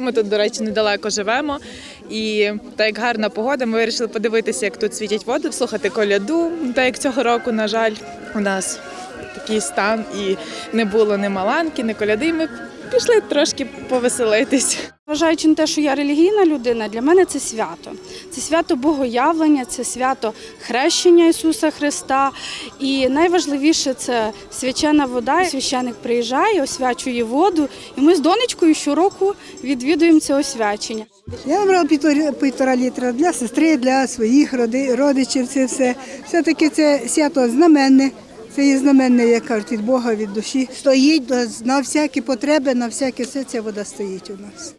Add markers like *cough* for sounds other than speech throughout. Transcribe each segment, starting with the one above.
Ми тут, до речі, недалеко живемо. І так як гарна погода, ми вирішили подивитися, як тут світять води, слухати коляду. Так як цього року, на жаль, у нас такий стан і не було ні маланки, ні коляди. Ми пішли трошки повеселитись. Зважаючи на те, що я релігійна людина, для мене це свято. Це свято Богоявлення, це свято хрещення Ісуса Христа. І найважливіше це свячена вода. Священик приїжджає, освячує воду, і ми з донечкою щороку відвідуємо це освячення. Я набрала півтора, півтора літра для сестри, для своїх родичів. Це все. Все-таки це свято знаменне. Це є знаменне, як кажуть, від Бога, від душі. Стоїть на всякі потреби, на всяке все ця вода стоїть у нас.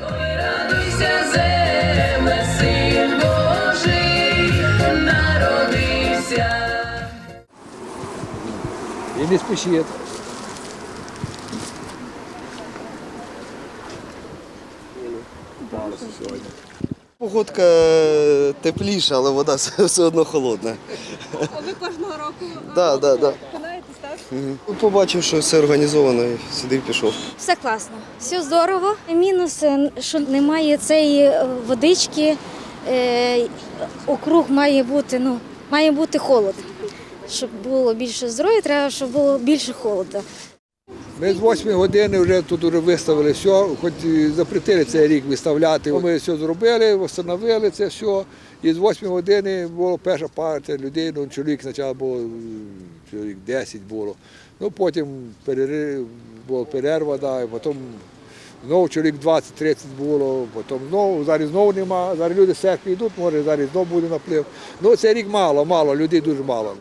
Радуйся, земле, син Божий народився. Погодка тепліша, але вода *laughs* все одно холодна. Ви кожного року Да, да, да. кунаєтесь, так? Мгм. Побачив, що все організовано і сюди пішов. Все класно, все здорово. Мінус, е, що немає цієї е, водички. Е, округ має бути, ну, має бути холод. Щоб було більше здоров'я, треба, щоб було більше холоду. Ми з 8 години вже тут вже виставили все, хоч запретили цей рік виставляти. Ми все зробили, встановили це все. І з 8 години була перша партія людей, ну, чоловік спочатку було чоловік 10 було. Ну потім була перерва, да, і потім знову чоловік 20-30 було, потім знову, зараз знову нема, зараз люди з йдуть, може зараз знову буде наплив. Ну цей рік мало, мало, людей дуже мало.